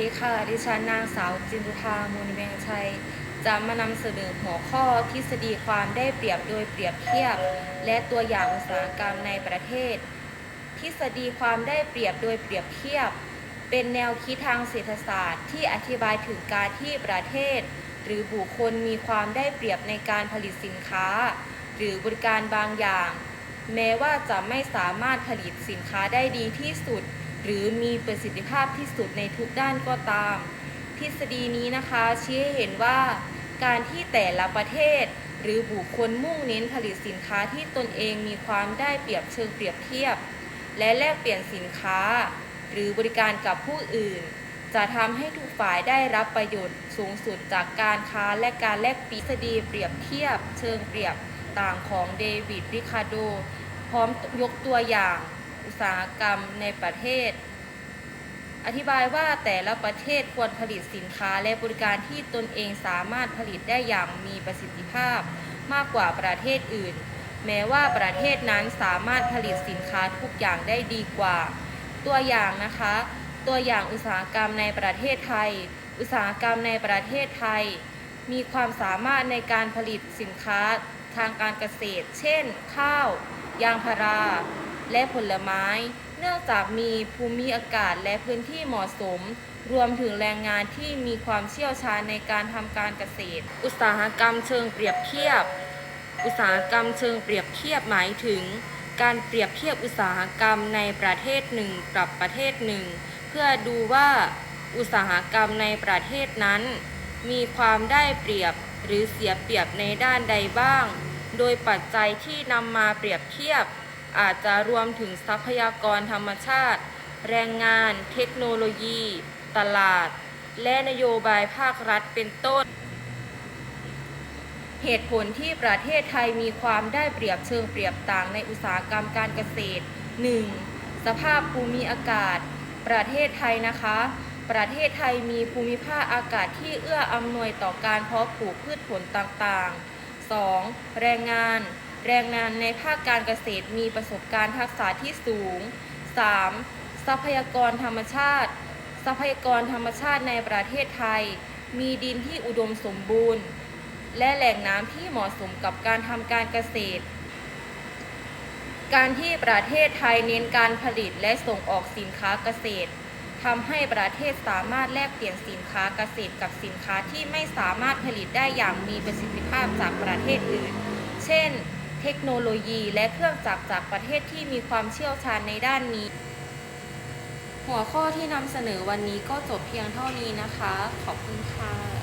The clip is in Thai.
ดิฉันนางสาวจินตุธามูลเบงชัย จะมานำเสนอหัวข้อทฤษฎีความได้เปรียบโดยเปรียบเทียบ และตัวอย่างอุตสาหกรรมในประเทศ ทฤษฎีความได้เปรียบโดยเปรียบเทียบ เป็นแนวคิดทางเศรษฐศาสตร์ ที่อธิบายถึงการที่ประเทศ หรือบุคคลมีความได้เปรียบในการผลิตสินค้า หรือบริการบางอย่าง แม้ว่าจะไม่สามารถผลิตสินค้าได้ดีที่สุด หรือมีประสิทธิภาพที่สุดในทุกด้านก็ตาม ทฤษฎีนี้นะคะชี้ให้เห็นว่า การที่แต่ละประเทศ หรือบุคคลมุ่งเน้นผลิตสินค้าที่ตนเองมีความได้เปรียบเชิงเปรียบเทียบ และแลกเปลี่ยนสินค้า หรือบริการกับผู้อื่น จะทำให้ทุกฝ่ายได้รับประโยชน์สูงสุดจากการค้าและการแลกเปลี่ยนทฤษฎีเปรียบเทียบ เชิงเปรียบต่างของเดวิดริคาโดพร้อมยกตัวอย่าง อุตสาหกรรมในประเทศ อธิบายว่าแต่ละประเทศควรผลิตสินค้าและบริการที่ตนเองสามารถผลิตได้อย่างมีประสิทธิภาพมากกว่าประเทศอื่น แม้ว่าประเทศนั้นสามารถผลิตสินค้าทุกอย่างได้ดีกว่า ตัวอย่างนะคะ ตัวอย่างอุตสาหกรรมในประเทศไทย อุตสาหกรรมในประเทศไทย มีความสามารถในการผลิตสินค้าทางการเกษตร เช่น ข้าว ยางพารา และผลไม้ เนื่องจากมีภูมิอากาศและพื้นที่เหมาะสม รวมถึงแรงงานที่มีความเชี่ยวชาญในการทำการเกษตร อุตสาหกรรมเชิงเปรียบเทียบ อุตสาหกรรมเชิงเปรียบเทียบหมายถึง การเปรียบเทียบอุตสาหกรรมในประเทศหนึ่งกับประเทศหนึ่ง เพื่อดูว่าอุตสาหกรรมในประเทศนั้น มีความได้เปรียบหรือเสียเปรียบในด้านใดบ้าง โดยปัจจัยที่นำมาเปรียบเทียบ อาจจะรวมถึงทรัพยากรธรรมชาติ แรงงาน เทคโนโลยี ตลาด และนโยบายภาครัฐเป็นต้น เหตุผลที่ประเทศไทยมีความได้เปรียบเชิงเปรียบต่างในอุตสาหกรรมการเกษตร 1. สภาพภูมิอากาศ ประเทศไทยนะคะ ประเทศไทยมีภูมิภาคอากาศที่เอื้ออำนวยต่อการเพาะปลูกพืชผลต่างๆ 2. แรงงาน แรงงานในภาคการเกษตรมีประสบการณ์ทักษะที่สูง 3. ทรัพยากรธรรมชาติ ทรัพยากรธรรมชาติในประเทศไทย มีดินที่อุดมสมบูรณ์ และแหล่งน้ำที่เหมาะสมกับการทำการเกษตร การที่ประเทศไทยเน้นการผลิตและส่งออกสินค้าเกษตรทำให้ประเทศสามารถแลกเปลี่ยนสินค้าเกษตรกับสินค้าที่ไม่สามารถผลิตได้อย่างมีประสิทธิภาพจากประเทศอื่น เช่น เทคโนโลยี และเครื่องจักรจากประเทศที่มีความเชี่ยวชาญในด้านนี้ หัวข้อที่นำเสนอวันนี้ก็จบเพียงเท่านี้นะคะ ขอบคุณค่ะ